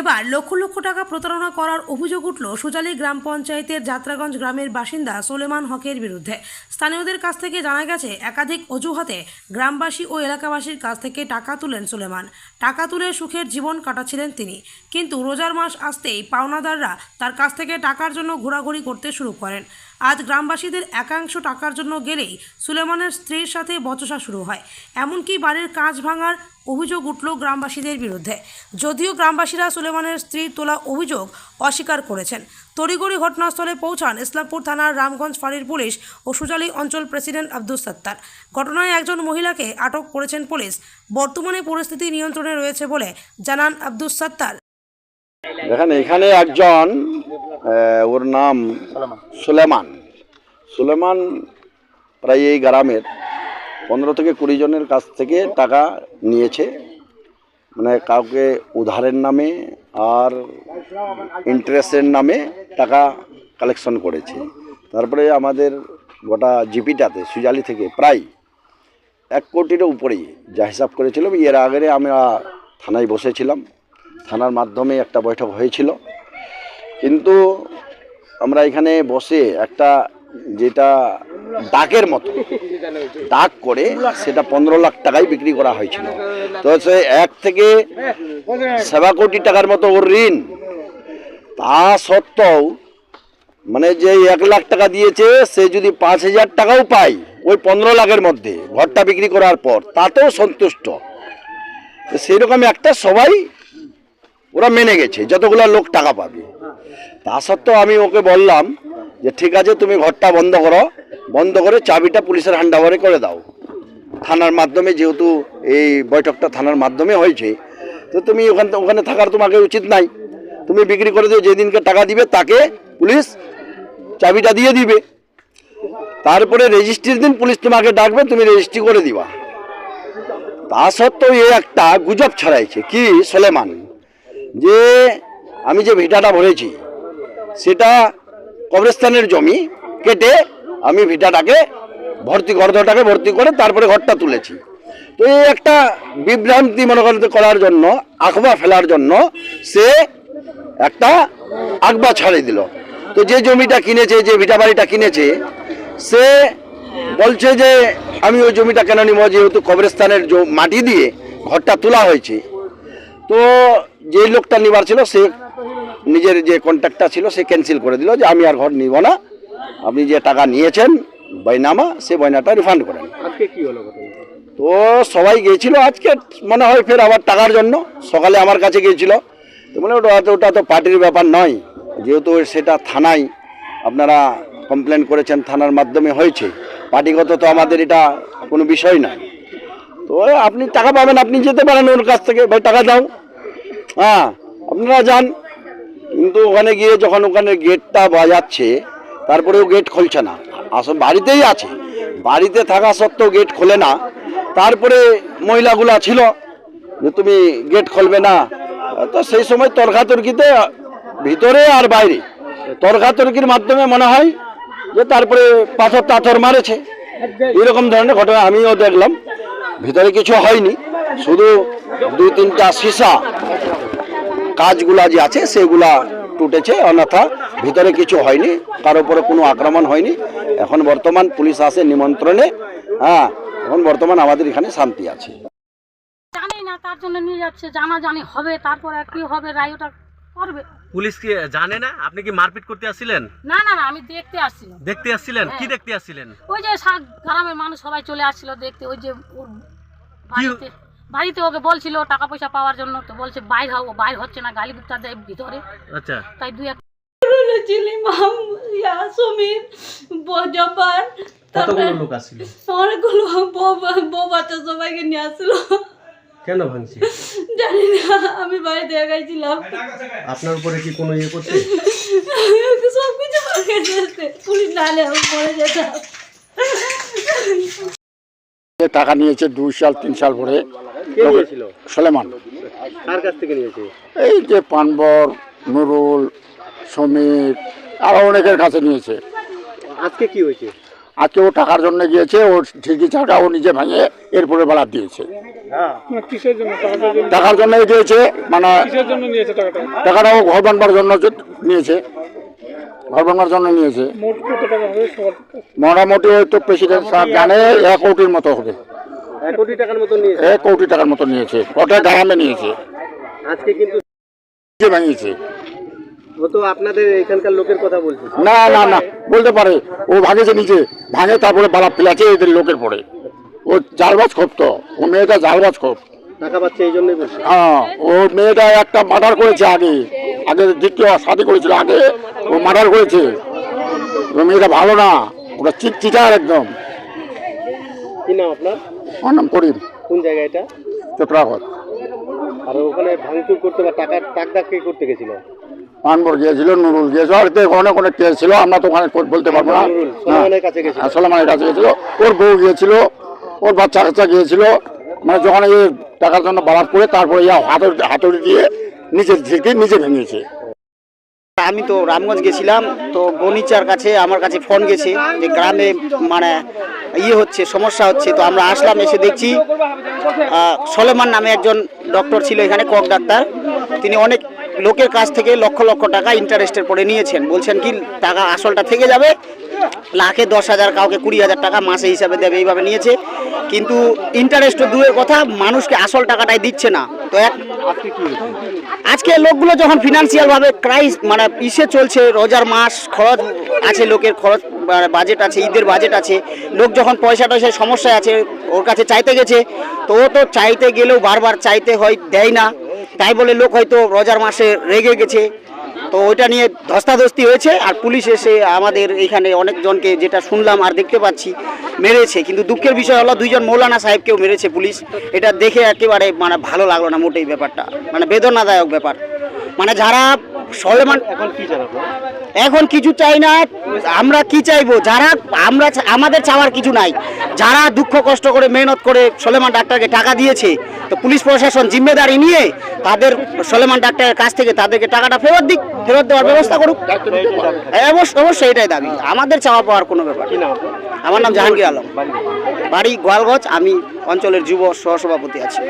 এবার লক্ষ লক্ষ টাকা প্রতারণা করার অভিযোগ উঠল সুজালি গ্রাম পঞ্চায়েতের যাত্রাগঞ্জ গ্রামের বাসিন্দা সোলেমান হকের বিরুদ্ধে। স্থানীয়দের কাছ থেকে জানা গেছে, একাধিক অজুহাতে গ্রামবাসী ও এলাকাবাসীর কাছ থেকে টাকা তুলেন সোলেমান। টাকা তুলে সুখের জীবন কাটাচ্ছিলেন তিনি। কিন্তু রোজার মাস আসতেই পাওনাদাররা তার কাছ থেকে টাকার জন্য ঘোরাঘুরি করতে শুরু করেন। আজ গ্রামবাসীদের একাংশ টাকার জন্য গেলেই সুলেমানের স্ত্রীর সাথে বচসা শুরু হয়। এমনকি বাড়ির কাঁচ ভাঙার অভিযোগ উঠল গ্রামবাসীদের বিরুদ্ধে। যদিও গ্রামবাসীরা সুলেমানের স্ত্রীর তোলা অভিযোগ অস্বীকার করেছেন। তড়িগড়ি ঘটনাস্থলে পৌঁছান ইসলামপুর থানার রামগঞ্জ ফাঁড়ির পুলিশ ও সুজালি অঞ্চল প্রেসিডেন্ট আব্দুল সত্তার। ঘটনায় একজন মহিলাকে আটক করেছেন পুলিশ। বর্তমানে পরিস্থিতি নিয়ন্ত্রণে রয়েছে বলে জানান আব্দুল সত্তার। দেখেন, এখানে একজন ওর নাম সুলেমান। সুলেমান প্রায় এই গ্রামের পনেরো থেকে কুড়ি জনের কাছ থেকে টাকা নিয়েছে। মানে কাউকে উধারের নামে আর ইন্টারেস্টের নামে টাকা কালেকশন করেছে। তারপরে আমাদের গোটা জিপিটাতে, সুজালি থেকে প্রায় এক কোটির উপরেই যা হিসাব করেছিল এর আগে আমরা থানায় বসেছিলাম। থানার মাধ্যমে একটা বৈঠক হয়েছিল। কিন্তু আমরা এখানে বসে একটা যেটা ডাকের মতো। ডাক করে সেটা পনেরো লাখ টাকায় বিক্রি করা হয়েছিল। তো সে এক থেকে সেবা কোটি টাকার মতো ওর ঋণ। তা সত্ত্বেও মানে যে এক লাখ টাকা দিয়েছে, সে যদি পাঁচ হাজার টাকাও পায় ওই পনেরো লাখের মধ্যে ঘরটা বিক্রি করার পর, তাতেও সন্তুষ্ট। তো সেইরকম একটা সবাই ওরা মেনে গেছে, যতগুলো লোক টাকা পাবে। তা সত্ত্বেও আমি ওকে বললাম যে ঠিক আছে, তুমি ঘরটা বন্ধ করো। বন্ধ করে চাবিটা পুলিশের হ্যান্ড ওভারে করে দাও। থানার মাধ্যমে যেহেতু এই বৈঠকটা থানার মাধ্যমে হয়েছে, তো তুমি ওখান ওখানে থাকার তোমাকে উচিত নাই। তুমি বিক্রি করে দিও, যেদিনকে টাকা দিবে তাকে পুলিশ চাবিটা দিয়ে দিবে। তারপরে রেজিস্ট্রির দিন, পুলিশ তোমাকে ডাকবে, তুমি রেজিস্ট্রি করে দিবা। তা সত্ত্বেও এ একটা গুজব ছড়াইছে। কি সোলেমান? যে আমি যে ভিটাটা ভরেছি, সেটা কবরস্থানের জমি কেটে আমি ভিটাটাকে ভর্তি গর্ধটাকে ভর্তি করে তারপরে ঘরটা তুলেছি। তো এই একটা বিভ্রান্তি মনে করার জন্য, আখবা ফেলার জন্য সে একটা আকবা ছাড়িয়ে দিল। তো যে জমিটা কিনেছে, যে ভিটা বাড়িটা কিনেছে, সে বলছে যে, আমি ওই জমিটা কেন নিব? যেহেতু কবরস্থানের মাটি দিয়ে ঘরটা তোলা হয়েছে। তো যে লোকটা নিবার ছিল, সে নিজের যে কন্ট্যাক্টটা ছিল সে ক্যান্সেল করে দিল যে আমি আর ঘর নিব না। আপনি যে টাকা নিয়েছেন বয়নামা সে বয়নাটা রিফান্ড করেন আজকে কি হলো তো সবাই গিয়েছিল আজকে মনে হয় ফের আবার টাকার জন্য। সকালে আমার কাছে গিয়েছিল তো মনে ওটা ওটা তো পার্টির ব্যাপার নয়। যেহেতু সেটা থানায় আপনারা কমপ্লেন করেছেন থানার মাধ্যমে হয়েছে। পার্টিগত তো আমাদের এটা কোনো বিষয় না। তো আপনি টাকা পাবেন আপনি যেতে পারেন ওর কাছ থেকে। ভাই টাকা দাও। হ্যাঁ আপনারা যান। কিন্তু ওখানে গিয়ে যখন ওখানে গেটটা বাজাচ্ছে, তারপরেও গেট খুলছে না। আসলে বাড়িতেই আছে। বাড়িতে থাকা সত্ত্বেও গেট খোলে না। তারপরে মহিলাগুলা ছিল যে, তুমি গেট খুলবে না। তো সেই সময় তর্কাতর্কিতে ভিতরে আর বাইরে। তর্কাতর্কির মাধ্যমে মনে হয় যে, তারপরে পাথর টাথর মারেছে। এরকম ধরনের ঘটনা আমিও দেখলাম। ভিতরে কিছু হয়নি। শুধু দুই তিনটা সীসা কাজগুলা যে আছে, সেগুলা টুটেছে অন্যথা ভিতরে কিছু হয়নি কারও উপরে কোনো আক্রমণ হয়নি। এখন বর্তমান পুলিশ আসে নিমন্ত্রণে। হ্যাঁ এখন বর্তমান আমাদের এখানে শান্তি আছে। জানি না তার জন্য নিয়ে যাচ্ছে জানা জানি হবে তারপর আর কি হবে রায় ওটা করবে। পুলিশ কি জানে না? আপনি কি মারপিট করতে আসছিলেন? না না না আমি দেখতে আসছিলাম। দেখতে আসছিলেন? কি হ্যাঁ। দেখতে আসছিলেন? ওই যে গ্রামের মানুষ সবাই চলে আসছিল দেখতে ওই যে বাড়িতে। বাড়িতে ওকে বলছিল টাকা পয়সা পাওয়ার জন্য তো বলছে বাইর হও বাইর হচ্ছে না গালি গুপ্তা দেয় ভিতরে। আচ্ছা। তাই দুই এক চিলি মাম ইয়া সমীর জব্বার কতগুলো লোক আসছিল? অনেকগুলো বউ বউ বাচ্চা সবাইকে নিয়ে আসলো কেন ভাঙছি? জানি না আমি বাড়িতে একাই ছিলাম। আপনার উপরে কি কোনো ইয়ে করছে? সব কিছু ভেঙে পুলিশ নাহলে আমি মরে যেতাম। যে টাকা নিয়েছে দুই সাল তিন সাল পরে সলেমান। কার কাছ থেকে নিয়েছে? এই যে পানবর নুরুল সমীর আরও অনেকের কাছে নিয়েছে। আজকে কি হয়েছে? আজকে ও টাকার জন্য গিয়েছে ও ঠিকই টাকা ও নিজে ভেঙে এরপরে বেলা দিয়েছে। টাকার জন্য গিয়েছে মানে টাকাটা? ও ঘর বানবার জন্য নিয়েছে। ঘর বানবার জন্য নিয়েছে। মোটামুটি ওই তো প্রেসিডেন্ট সাহেব জানে এক কোটির মতো হবে। এক কোটি টাকার মতো নিয়েছে। এক কোটি টাকার মতো নিয়েছে। ওটা গ্রামে নিয়েছে। আজকে কিন্তু ভাঙিয়েছে ও তো আপনাদের এখানকার লোকের কথা বলছে। না না না বলতে পারে। ও ভাঙেছে নিচে ভাঙে তারপরে বালা ফেলাছে এদের লোকের পরে। ও জালবাজ খোপ তো। ও মেয়েটা জালবাজ খোপ। টাকা পাচ্ছে এই জন্যই বলছে। হ্যাঁ ও মেয়েটা একটা মার্ডার করেছে আগে। আগে দ্বিতীয় শাদি করেছিল আগে ও মার্ডার করেছে। ও মেয়েটা ভালো না ওটা চিট চিটার একদম। কি নাম আপনার? নাম করিম। কোন জায়গা এটা? চোপড়াঘর। আর ওখানে ভাঙচুর করতে বা টাকার টাক ডাক কে করতে গেছিল? গিয়েছিল নুরুল গিয়েছিল। আর এতে অনেক অনেক কেস ছিল আমরা তো ওখানে বলতে পারব না। হ্যাঁ। হ্যাঁ, সোলেমানের কাছে গেছিল। ওর বউ গিয়েছিল ওর বাচ্চা কাচ্চা গিয়েছিল। মানে যখন এই টাকার জন্য বারাত করে তারপরে ইয়া হাতুড়ি হাতুড়ি দিয়ে নিজের থেকে নিজে ভেঙেছে। আমি তো রামগঞ্জ গেছিলাম, তো গণিচার কাছে আমার কাছে ফোন গেছে যে গ্রামে মানে ইয়ে হচ্ছে, সমস্যা হচ্ছে, তো আমরা আসলাম, এসে দেখছি সলেমান নামে একজন ডক্টর ছিল এখানে, কক ডাক্তার। তিনি অনেক লোকের কাছ থেকে লক্ষ লক্ষ টাকা ইন্টারেস্টের পরে নিয়েছেন। বলছেন কি, টাকা আসলটা থেকে যাবে। লাখে দশ হাজার, কাউকে কুড়ি হাজার টাকা মাসে হিসাবে দেবে, এইভাবে নিয়েছে। কিন্তু ইন্টারেস্ট দূরের কথা, মানুষকে আসল টাকাটাই দিচ্ছে না। তো এক আজকে লোকগুলো যখন ফিনান্সিয়ালভাবে ক্রাইস মানে ইসে চলছে, রোজার মাস, খরচ আছে, লোকের খরচ বাজেট আছে, ঈদের বাজেট আছে, লোক যখন পয়সা টয়সার সমস্যা আছে, ওর কাছে চাইতে গেছে, তো ও তো চাইতে গেলেও বারবার চাইতে হয়, দেয় না। তাই বলে লোক হয়তো রোজার মাসে রেগে গেছে। তো ওইটা নিয়ে ধস্তাধস্তি হয়েছে আর পুলিশ এসে আমাদের এখানে অনেকজনকে যেটা শুনলাম আর দেখতে পাচ্ছি মেরেছে। কিন্তু দুঃখের বিষয় হলো দুইজন মৌলানা সাহেবকেও মেরেছে পুলিশ। এটা দেখে একেবারে মানে ভালো লাগল না মোটেই ব্যাপারটা। মানে বেদনাদায়ক ব্যাপার। মানে যারা সলেমান এখন কি এখন কিছু চাই না। আমরা কি চাইব? যারা আমরা আমাদের চাওয়ার কিছু নাই। যারা দুঃখ কষ্ট করে মেহনত করে সলেমান ডাক্তারকে টাকা দিয়েছে তো পুলিশ প্রশাসন জিম্মেদারি নিয়ে তাদের সলেমান ডাক্তারের কাছ থেকে তাদেরকে টাকাটা ফেরত দিক ফেরত দেওয়ার ব্যবস্থা করুক। হ্যাঁ, অবশ্য অবশ্যই এটাই দাবি। আমাদের চাওয়া পাওয়ার কোনো ব্যাপার আমার নাম জাহাঙ্গীর আলম। বাড়ি বাড়ি গোয়ালগঞ্জ আমি অঞ্চলের যুব সহসভাপতি আছি।